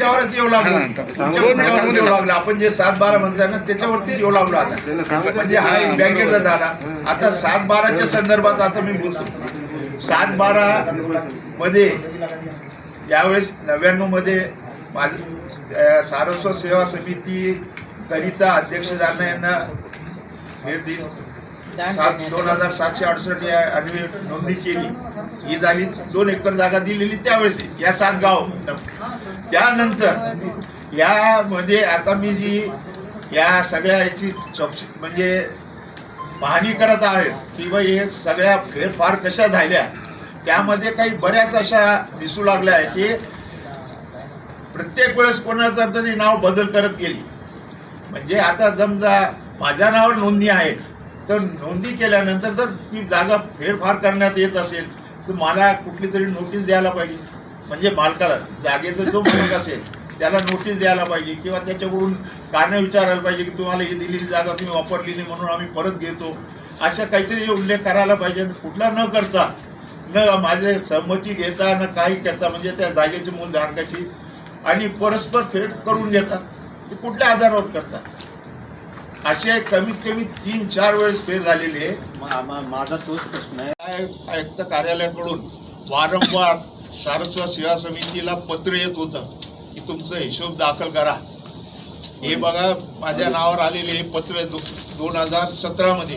मुद्द्यावरच येऊ लागलो. येऊ लागलो. आपण जे सात बारा म्हणताय ना त्याच्यावरतीच येऊ लागलो आता. म्हणजे हा एक बँकेचा झाला. आता सात बाराच्या संदर्भात आता मी बोलतो. सात बारा मध्ये ज्यावेळेस नव्याण्णवमध्ये माझ सारस्वत सेवा समिती करिता अध्यक्ष जालना यांना भेट दिली सात दोन हजार सातशे अडुसष्ट या आडवी नोंदणी केली. ही झाली दोन एकर जागा दिलेली त्यावेळेस या सात गाव. त्यानंतर यामध्ये आता मी जी या सगळ्या याची चौकशी म्हणजे पाहणी करत आहेत की बा हे सगळ्या फेरफार कशा झाल्या त्यामध्ये काही बऱ्याच अशा दिसू लागल्या आहेत ते प्रत्येक वेळेस कोणाचा तरी नाव बदल करत गेली. म्हणजे आता समजा माझ्या नावावर नोंदणी आहे तर नोंदी केल्यानंतर जर ती जागा फेरफार करण्यात येत असेल तर मला कुठली तरी नोटीस द्यायला पाहिजे. म्हणजे मालकाला जागेचा जो मालक असेल त्याला नोटीस द्यायला पाहिजे किंवा त्याच्याकडून कारण विचारायला पाहिजे की तुम्हाला ही दिलेली जागा तुम्ही वापरलेली म्हणून आम्ही परत घेतो. अशा काहीतरी उल्लेख करायला पाहिजे. कुठला न करता न माझे सहमती घेता न काही करता म्हणजे त्या जागेची मूल धारकाची आणि परस्पर फेड करून घेतात ते कुठल्या आधारावर करतात? असे कमीत कमी तीन चार वेळेस फेर झालेले माझा तोच प्रश्न आहे. आयुक्त कार्यालयाकडून वारंवार सारस्वत सेवा समितीला पत्र येत होतं की तुमचं हिशोब दाखल करा. हे बघा माझ्या नावावर आलेले हे पत्र दो दोन हजार सतरामध्ये.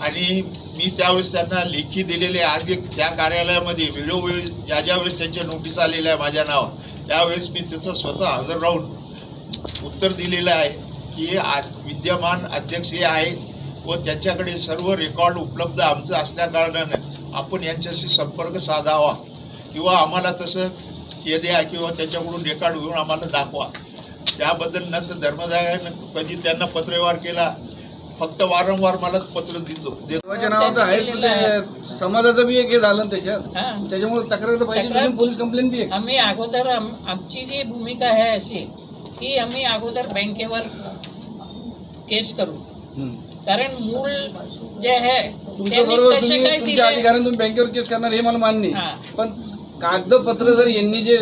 आणि मी त्यावेळेस त्यांना लेखी दिलेले आज एक त्या कार्यालयामध्ये वेळोवेळी ज्या ज्या वेळेस त्यांच्या नोटीस आलेल्या आहे माझ्या नावावर त्यावेळेस मी त्याचं स्वतः हजर राहून उत्तर दिलेलं आहे. की आज विद्यमान अध्यक्ष हे आहेत व त्यांच्याकडे सर्व रेकॉर्ड उपलब्ध आमचं असल्या कारणानं आपण यांच्याशी संपर्क साधावा. किंवा आम्हाला तसं हे द्या किंवा त्याच्याकडून रेकॉर्ड घेऊन आम्हाला दाखवा. त्याबद्दल न तर धर्मदायानं कधी त्यांना पत्रव्यवहार केला फक्त वारंवार मलाच पत्र देतो. देवाच्या नावाचं आहे समाजाचं बी एक हे झालं ना त्याच्यात. त्याच्यामुळे तक्रार तर पाहिजे पोलीस कंप्लेंट बी आम्ही अगोदर आम- आमची जी भूमिका आहे अशी की आम्ही अगोदर बँकेवर केस करू. कारण मूळ जे आहे बँकेवर केस करणार हे मला मान्य पण कागदपत्र जर यांनी जे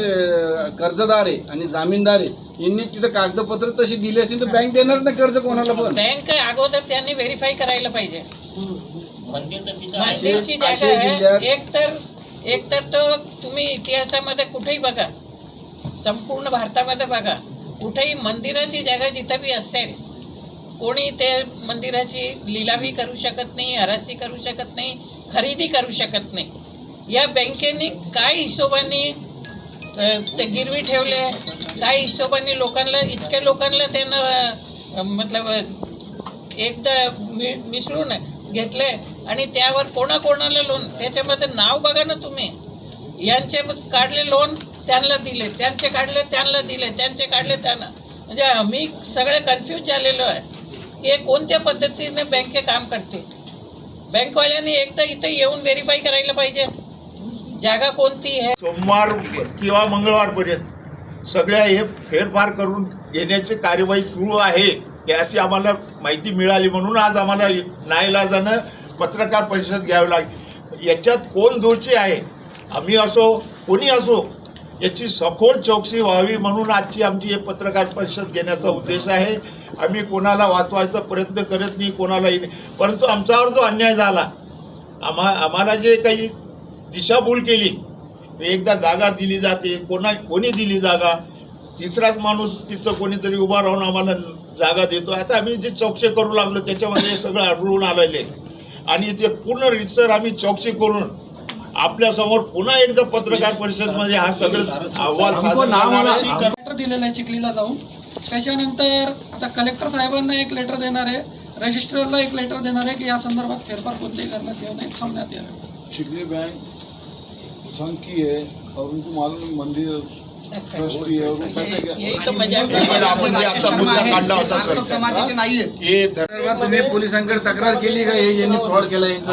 कर्जदार आहे आणि जामीनदार आहे यांनी तिथं कागदपत्र तशी दिली असतील तर बँक देणार ना कर्ज कोणाला पण? बँक अगोदर त्यांनी व्हेरीफाय करायला पाहिजे. मंदिरची जागा आहे. एक तर एक तर तो तुम्ही इतिहासामध्ये कुठेही बघा. संपूर्ण भारतामध्ये बघा. कुठेही मंदिराची जागा जिथं बी असेल कोणी ते मंदिराची लिलावी करू शकत नाही हराशी करू शकत नाही खरेदी करू शकत नाही. या बँकेने काय हिशोबाने ते गिरवी ठेवले? काय हिशोबाने लोकांना इतक्या लोकांना त्यानं मतलब एकदा मि मिसळून घेतले आणि त्यावर कोणाकोणाला लोन त्याच्यामध्ये नाव बघा ना तुम्ही. यांचे काढले लोन त्यांना दिले. त्यांचे काढले त्यांना दिले. त्यांचे काढले त्यांना. म्हणजे आम्ही सगळे कन्फ्यूज झालेलो आहे की कोणत्या पद्धतीने बँके काम करते? बँकवाल्यांनी एकदा इथे येऊन व्हेरीफाय करायला पाहिजे. जागा कोणती आहे? सोमवार किंवा मंगळवारपर्यंत सगळ्या हे फेरफार करून घेण्याची कार्यवाही सुरू आहे हे अशी आम्हाला माहिती मिळाली म्हणून आज आम्हाला नाईलाजानं पत्रकार परिषद घ्यावी लागली. याच्यात कोण दोषी आहे? आम्ही असो कोणी असो याची सखोल चौकशी व्हावी म्हणून आजची आमची हे पत्रकार परिषद घेण्याचा उद्देश आहे. आम्ही कोणाला वाचवायचा प्रयत्न करत नाही कोणालाही नाही. परंतु आमच्यावर जो अन्याय झाला आम्हा आम्हाला जे काही दिशाभूल केली एकदा जागा दिली जाते कोणा कोणी दिली जागा तिसराच माणूस तिथं कोणीतरी उभा राहून आम्हाला जागा देतो. आता आम्ही जे चौकशी करू लागलो त्याच्यामध्ये हे सगळं आढळून आलेले आणि ते पूर्ण रितसर आम्ही चौकशी करून आपल्यासमोर पुन्हा एकदा पत्रकार परिषदमध्ये हा सगळं अहवाल सादर करणार आहे. लेटर दिलेलं आहे चिखलीला जाऊन. त्याच्यानंतर आता कलेक्टर साहेबांना एक लेटर देणार आहे. रजिस्ट्ररला एक लेटर देणार आहे की या संदर्भात फेरफार कोणतेही करण्यात येऊ नये थांबण्यात यावे चिकनी बैंक संघ की है और उनको मालूम है मंदिर है हैं समाजाचे नाहीये. तुम्ही पोलिसांकडे तक्रार केली का? हे यांनी फ्रॉड केला यांचा